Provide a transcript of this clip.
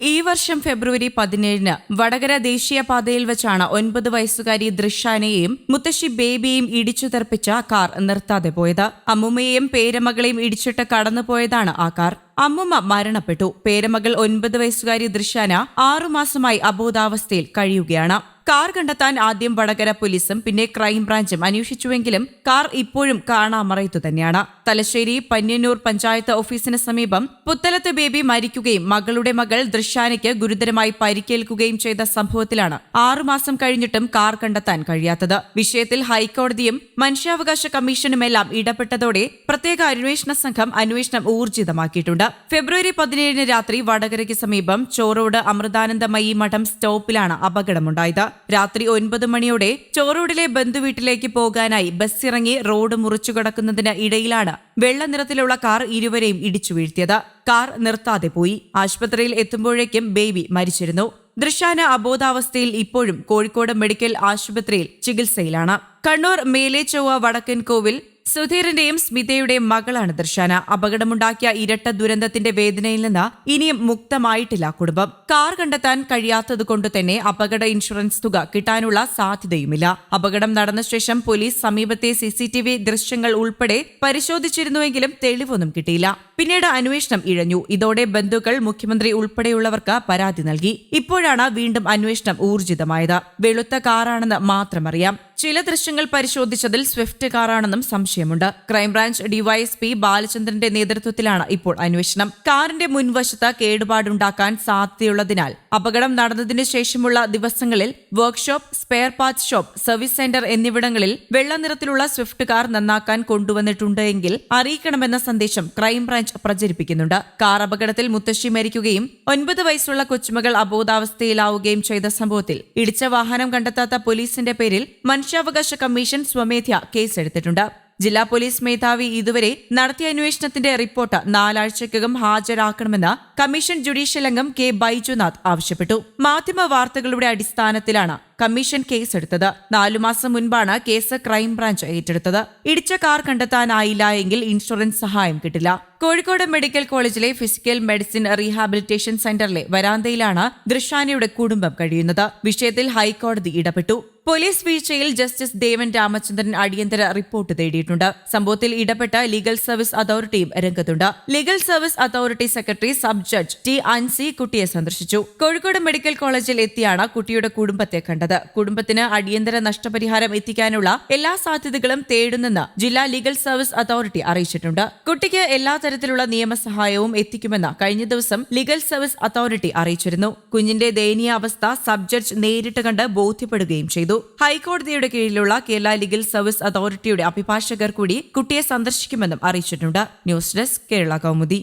ഈ വർഷം ഫെബ്രുവരി പതിനേഴിന് വടകര ദേശീയപാതയിൽ വെച്ചാണ് ഒൻപത് വയസ്സുകാരി ദൃശാനയെയും മുത്തശ്ശി ബേബിയെയും ഇടിച്ചു തെറിപ്പിച്ച കാർ നിർത്താതെ പോയത്. അമ്മുമ്മയെയും പേരമകളെയും ഇടിച്ചിട്ട് കടന്നുപോയതാണ് ആ കാർ. അമ്മുമ്മ മരണപ്പെട്ടു. പേരമകൾ ഒൻപത് വയസ്സുകാരി ദൃശാന ആറുമാസമായി അബോധാവസ്ഥയിൽ കഴിയുകയാണ്. കാർ കണ്ടെത്താൻ ആദ്യം വടകര പോലീസും പിന്നെ ക്രൈംബ്രാഞ്ചും അന്വേഷിച്ചുവെങ്കിലും കാർ ഇപ്പോഴും കാണാമറയത്തു തന്നെയാണ്. തലശ്ശേരി പന്യന്നൂർ പഞ്ചായത്ത് ഓഫീസിന് സമീപം പുത്തലത്ത് ബേബി മരിക്കുകയും മകളുടെ മകൾ ദൃശാനയ്ക്ക് ഗുരുതരമായി പരിക്കേൽക്കുകയും ചെയ്ത സംഭവത്തിലാണ് ആറുമാസം കഴിഞ്ഞിട്ടും കാർ കണ്ടെത്താൻ കഴിയാത്തത്. വിഷയത്തിൽ ഹൈക്കോടതിയും മനുഷ്യാവകാശ കമ്മീഷനുമെല്ലാം ഇടപെട്ടതോടെ പ്രത്യേക അന്വേഷണ സംഘം അന്വേഷണം ഊർജിതമാക്കിയിട്ടുണ്ട്. ഫെബ്രുവരി പതിനേഴിന് രാത്രി വടകരയ്ക്ക് സമീപം ചോറോട് അമൃതാനന്ദമയി മഠം സ്റ്റോപ്പിലാണ് അപകടമുണ്ടായത്. രാത്രി ഒൻപത് മണിയോടെ ചോറോഡിലെ ബന്ധുവീട്ടിലേക്ക് പോകാനായി ബസ് ഇറങ്ങി റോഡ് മുറിച്ചു കടക്കുന്നതിന് ഇടയിലാണ് വെള്ള നിറത്തിലുള്ള കാർ ഇരുവരെയും ഇടിച്ചു വീഴ്ത്തിയത്. കാർ നിർത്താതെ പോയി. ആശുപത്രിയിൽ എത്തുമ്പോഴേക്കും ബേബി മരിച്ചിരുന്നു. ദൃശ്യാന അബോധാവസ്ഥയിൽ ഇപ്പോഴും കോഴിക്കോട് മെഡിക്കൽ ആശുപത്രിയിൽ ചികിത്സയിലാണ്. കണ്ണൂർ മേലേ ചൊവ്വ വടക്കൻ കോവിൽ സുധീറിന്റെയും സ്മിതയുടെയും മകളാണ് ദർശാന. അപകടമുണ്ടാക്കിയ ഇരട്ട ദുരന്തത്തിന്റെ വേദനയിൽ നിന്ന് ഇനിയും മുക്തമായിട്ടില്ല കുടുംബം. കാർ കണ്ടെത്താൻ കഴിയാത്തത് കൊണ്ട് തന്നെ അപകട ഇൻഷുറൻസ് തുക കിട്ടാനുള്ള സാധ്യതയുമില്ല. അപകടം നടന്ന ശേഷം പോലീസ് സമീപത്തെ സിസിടിവി ദൃശ്യങ്ങൾ ഉൾപ്പെടെ പരിശോധിച്ചിരുന്നുവെങ്കിലും തെളിവൊന്നും കിട്ടിയില്ല. പിന്നീട് അന്വേഷണം ഇഴഞ്ഞു. ഇതോടെ ബന്ധുക്കൾ മുഖ്യമന്ത്രി ഉൾപ്പെടെയുള്ളവർക്ക് പരാതി നൽകി. ഇപ്പോഴാണ് വീണ്ടും അന്വേഷണം ഊർജിതമായത്. വെളുത്ത കാറാണെന്ന് മാത്രമറിയാം ചില ദൃശ്യങ്ങൾ പരിശോധിച്ചതിൽ സ്വിഫ്റ്റ് കാറാണെന്നും സംശയമുണ്ട്. ക്രൈംബ്രാഞ്ച് ഡിവൈഎസ്പി ബാലചന്ദ്രന്റെ നേതൃത്വത്തിലാണ് ഇപ്പോൾ അന്വേഷണം. കാറിന്റെ മുൻവശത്ത് കേടുപാടുണ്ടാക്കാൻ സാധ്യതയുള്ളതിനാൽ അപകടം നടന്നതിനു ശേഷമുള്ള ദിവസങ്ങളിൽ workshop spare parts shop service center എന്നിവിടങ്ങളിൽ വെള്ളനിറത്തിലുള്ള സ്വിഫ്റ്റ് കാർ നന്നാക്കാൻ കൊണ്ടുവന്നിട്ടുണ്ട് എങ്കിൽ അറിയിക്കണമെന്ന സന്ദേശം ക്രൈംബ്രാഞ്ച് പ്രചരിപ്പിക്കുന്നുണ്ട്. കാർ അപകടത്തിൽ മുത്തശ്ശി മരിക്കുകയും ഒൻപത് വയസ്സുള്ള കൊച്ചുമകൾ അബോധാവസ്ഥയിലാവുകയും ചെയ്ത സംഭവത്തിൽ ഇടിച്ച വാഹനം കണ്ടെത്താത്ത പോലീസിന്റെ പേരിൽ മനുഷ്യാവകാശ കമ്മീഷൻ സ്വമേധ്യ കേസെടുത്തിട്ടുണ്ട്. ജില്ലാ പോലീസ് മേധാവി ഇതുവരെ നടത്തിയ അന്വേഷണത്തിന്റെ റിപ്പോർട്ട് നാലാഴ്ചക്കകം ഹാജരാക്കണമെന്ന് കമ്മീഷൻ ജുഡീഷ്യൽ അംഗം കെ ബൈജുനാഥ് ആവശ്യപ്പെട്ടു. മാധ്യമ വാർത്തകളുടെ അടിസ്ഥാനത്തിലാണ് കമ്മീഷൻ കേസ് എടുത്തത് നാലു മാസം മുൻപാണ് കേസ് ക്രൈംബ്രാഞ്ച് ഏറ്റെടുത്തത്. ഇടിച്ച കാർ കണ്ടെത്താനായില്ല എങ്കിൽ ഇൻഷുറൻസ് സഹായം കിട്ടില്ല. കോഴിക്കോട് മെഡിക്കൽ കോളേജിലെ ഫിസിക്കൽ മെഡിസിൻ റീഹാബിലിറ്റേഷൻ സെന്ററിലെ വരാന്തയിലാണ് ദൃശാനയുടെ കുടുംബം കഴിയുന്നത്. വിഷയത്തിൽ ഹൈക്കോടതി ഇടപെട്ടു. പോലീസ് വീഴ്ചയിൽ ജസ്റ്റിസ് ദേവൻ രാമചന്ദ്രൻ അടിയന്തര റിപ്പോർട്ട് തേടിയിട്ടുണ്ട്. സംഭവത്തിൽ ഇടപെട്ട ലീഗൽ സർവീസ് അതോറിറ്റിയും രംഗത്തുണ്ട്. Legal service authority secretary sub judge T Ansi കുട്ടിയെ സന്ദർശിച്ചു. കോഴിക്കോട് മെഡിക്കൽ കോളേജിൽ എത്തിയാണ് കുട്ടിയുടെ കുടുംബത്തെ കണ്ടത്. കുടുംബത്തിന് അടിയന്തര നഷ്ടപരിഹാരം എത്തിക്കാനുള്ള എല്ലാ സാധ്യതകളും തേടുന്നെന്ന് ജില്ലാ ലീഗൽ സർവീസ് അതോറിറ്റി അറിയിച്ചിട്ടുണ്ട്. കുട്ടിക്ക് എല്ലാ തരത്തിലുള്ള നിയമസഹായവും എത്തിക്കുമെന്ന് കഴിഞ്ഞ ദിവസം ലീഗൽ സർവീസ് അതോറിറ്റി അറിയിച്ചിരുന്നു. കുഞ്ഞിന്റെ ദയനീയ അവസ്ഥ സബ് ജഡ്ജ് നേരിട്ട് കണ്ട് ബോധ്യപ്പെടുകയും ചെയ്തു. ഹൈക്കോടതിയുടെ കീഴിലുള്ള കേരള ലീഗൽ സർവീസ് അതോറിറ്റിയുടെ അഭിഭാഷകർ കൂടി കുട്ടിയെ സന്ദർശിക്കുമെന്നും അറിയിച്ചിട്ടുണ്ട്. News desk Kerala Kaumudi.